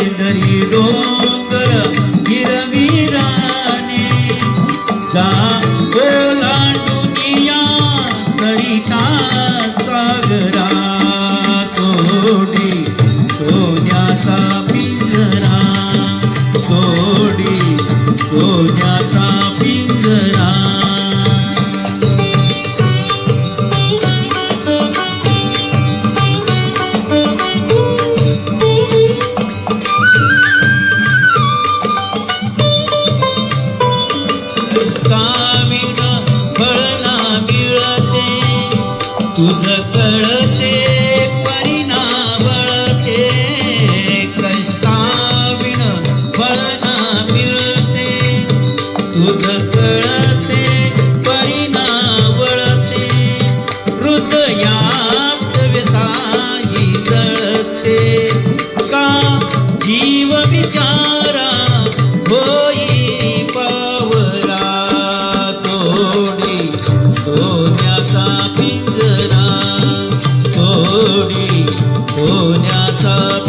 पांढरी डोंगर हिरवी राने जा ओलांडून या करिता सागर. पुण्याचा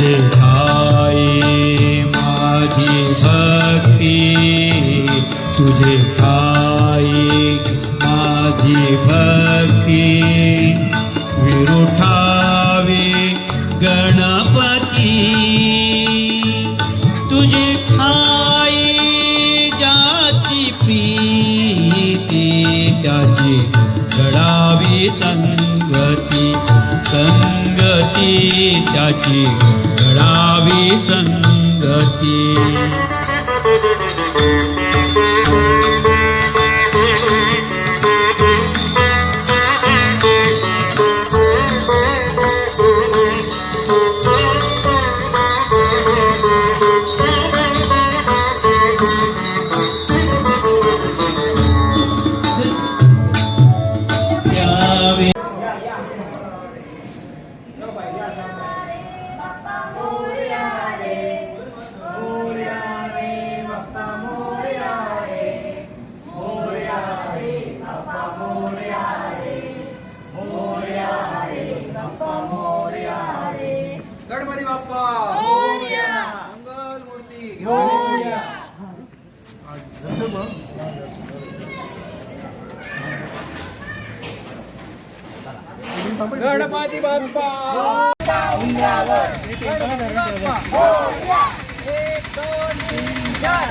ठाई माझी भक्ती तुझे ठाई माझी भक्ती. विरुठावे गणपती तुझे ठाई जाची प्रीती त्याची घडावी संगती. संगती त्याची घडावी संगती. गणपती बाप्पा! गणपती बाप्पा एक दोन तीन चार!